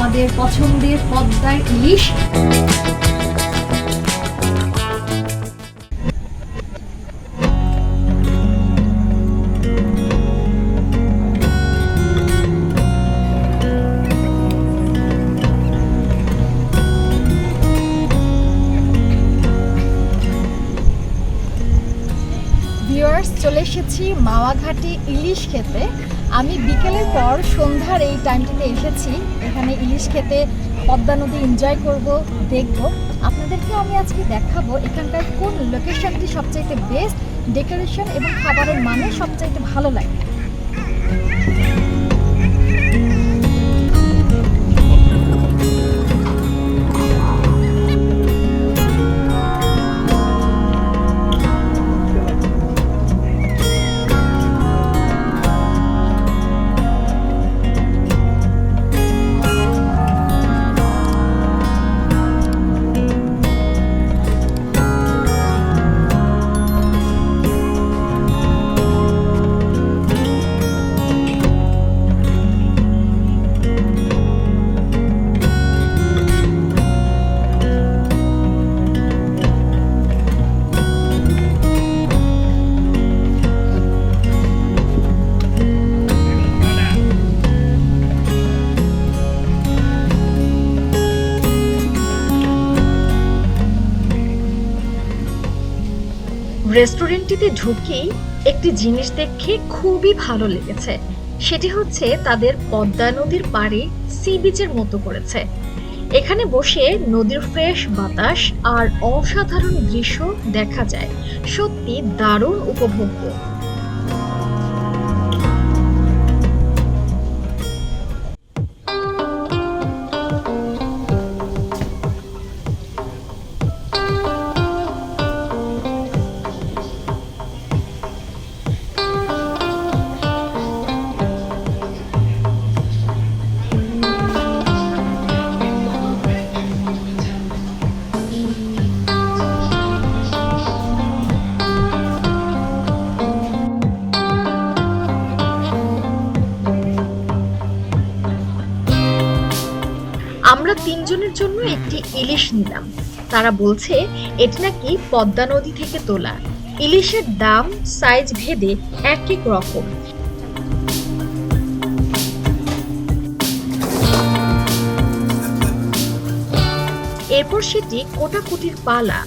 আমাদের পছন্দের পদ্মার ইলিশ। চলে এসেছি মাওয়াঘাটি ইলিশ খেতে। আমি বিকেলের পর সন্ধ্যার এই টাইমটিতে এসেছি। এখানে ইলিশ খেতে, পদ্মা নদী এনজয় করব, দেখব। আপনাদেরকে আমি আজকে দেখাবো এখানকার কোন লোকেশনটি সবচাইতে বেস্ট ডেকোরেশন এবং খাবারের মানে সবচাইতে ভালো লাগে। রেস্টুরেন্টটিতে ঢুকি একটি জিনিস দেখে খুবই ভালো লেগেছে। সেটি হচ্ছে তাদের পদ্মা নদীর পাড়ে সি বিচের মতো করেছে। এখানে বসে নদীর ফ্রেশ বাতাস আর অসাধারণ দৃশ্য দেখা যায়। সত্যি দারুণ উপভোগ্য। আমরা তিনজনের জন্য একটি ইলিশ নিলাম। তারা বলছে এটি নাকি পদ্মা নদী থেকে তোলা। ইলিশের দাম সাইজ ভেদে এক এক রকম। এরপর সেটি কোটাকুটির পালা।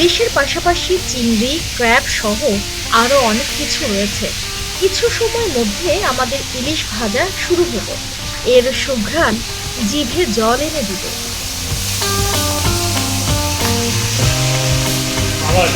ইলিশের পাশাপাশি চিংড়ি, ক্র্যাব সহ আরও অনেক কিছু রয়েছে। কিছু সময় মধ্যে আমাদের ইলিশ ভাজা শুরু হলো এর সুঘ্রাণ জিভে জল এনে দিল আমার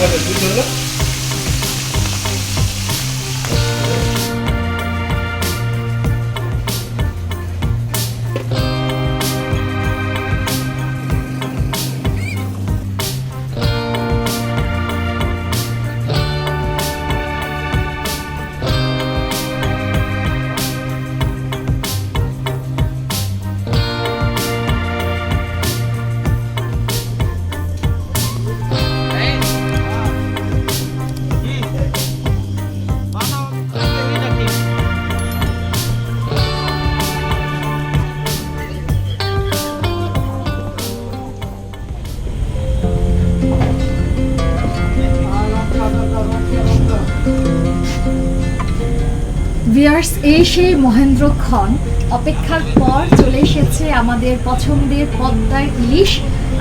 ভিয়ার্স এই সেই মহেন্দ্রক্ষণ অপেক্ষার পর চলে এসেছে আমাদের পছন্দের পদ্মার ইলিশ।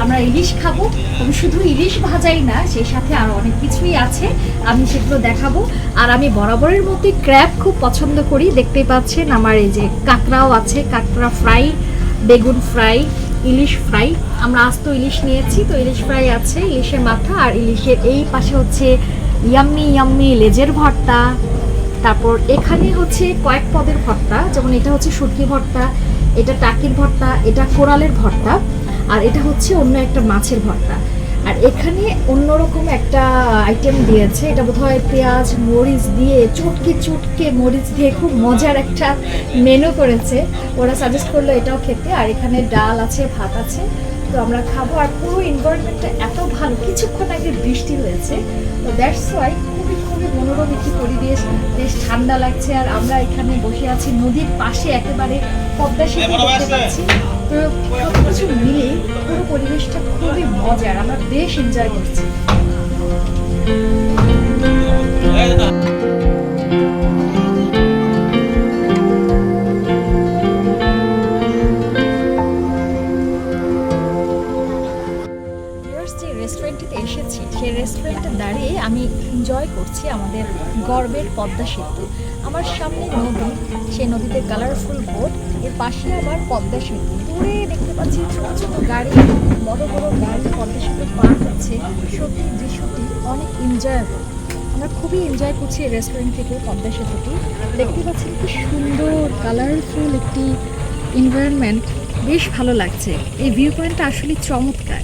আমরা ইলিশ খাব। তবে শুধু ইলিশ ভাজাই না, সেই সাথে আরও অনেক কিছুই আছে। আমি সেগুলো দেখাবো। আর আমি বরাবরের মতোই ক্র্যাব খুব পছন্দ করি। দেখতেই পাচ্ছেন আমার এই যে কাঁকড়াও আছে, কাঁকড়া ফ্রাই, বেগুন ফ্রাই, ইলিশ ফ্রাই। আমরা আস্ত ইলিশ নিয়েছি, তো ইলিশ ফ্রাই আছে, ইলিশের মাথা। আর ইলিশের এই পাশে হচ্ছে ইয়াম্মি ইয়াম্মি লেজের ভর্তা। তারপর এখানে হচ্ছে কয়েক পদের ভর্তা, যেমন এটা হচ্ছে শুটকি ভর্তা, এটা টাকির ভর্তা, এটা কোরালের ভর্তা, আর এটা হচ্ছে অন্য একটা মাছের ভর্তা। আর এখানে অন্যরকম একটা আইটেম দিয়েছে, এটা বোধহয় পেঁয়াজ, মরিচ দিয়ে চটকে চটকে মরিচ দিয়ে খুব মজার একটা মেনু করেছে। ওরা সাজেস্ট করল এটাও খেতে, আর এখানে ডাল আছে, ভাত আছে। তো আমরা খাব আর পুরো এনভায়রনমেন্টটা এত ভালো। কিছুক্ষণ আগে বৃষ্টি হয়েছে তো দ্যাটস ওয়াই খুবই খুবই মনোরম একটি পরিবেশ বেশ ঠান্ডা লাগছে আর আমরা এখানে বসে আছি নদীর পাশে একেবারে পদ্মা সেতু দেখতে পাচ্ছি। তো সব কিছু মিলে পুরো পরিবেশটা খুবই মজার আমরা বেশ এনজয় করছি। আমাদের গর্বের পদ্মা সেতু। আমার সামনে নদী, সেই নদীতে কালারফুল বোট এর পাশে আবার পদ্মা সেতু। দূরে দেখতে পাচ্ছি ছোট ছোট গাড়ি, বড় বড় গাড়ি, পদ্মা সেতু পার হচ্ছে। সত্যি দৃশ্যটি অনেক এনজয়েবল আমরা খুবই এনজয় করছি এই রেস্টুরেন্ট থেকে পদ্মা সেতুটি। দেখতে পাচ্ছি কি সুন্দর কালারফুল একটি এনভায়রনমেন্ট বেশ ভালো লাগছে। এই ভিউ পয়েন্টটা আসলে চমৎকার।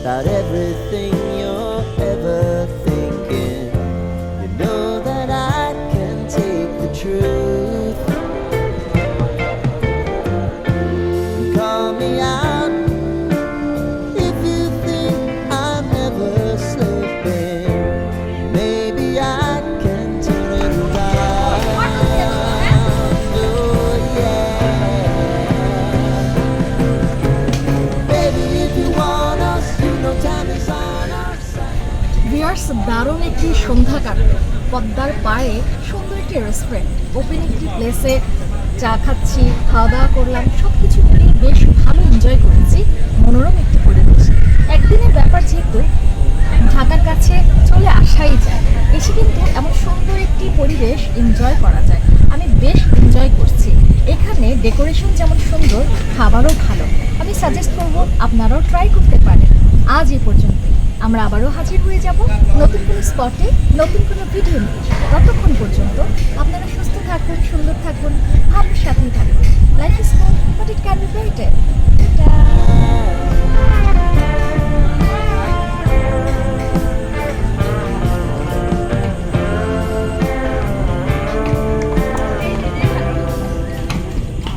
About everything একটি সন্ধ্যা কাটলো পদ্মার পায়ে সুন্দর একটি রেস্টুরেন্ট ওপেন একটি প্লেসে চা খাচ্ছি, খাওয়া দাওয়া করলাম সব কিছু বেশ ভালো এনজয় করেছি, মনোরম একটি পরিবেশ। একদিনের ব্যাপার যেহেতু, ঢাকার কাছে চলে আসাই যায়, এসে কিন্তু এমন সুন্দর একটি পরিবেশ এনজয় করা যায়। আমি বেশ এনজয় করছি। এখানে ডেকোরেশন যেমন সুন্দর, খাবারও ভালো। আমি সাজেস্ট করব, আপনারাও ট্রাই করতে পারেন। আজ এ পর্যন্ত আমরা আবারও হাজির হয়ে যাব নতুন কোনো স্পটে, নতুন কোনো ভিডিও নিয়ে। ততক্ষণ পর্যন্ত আপনারা সুস্থ থাকুন, সুন্দর থাকুন ভালো সাথেই থাকুন। Life is good but it can be better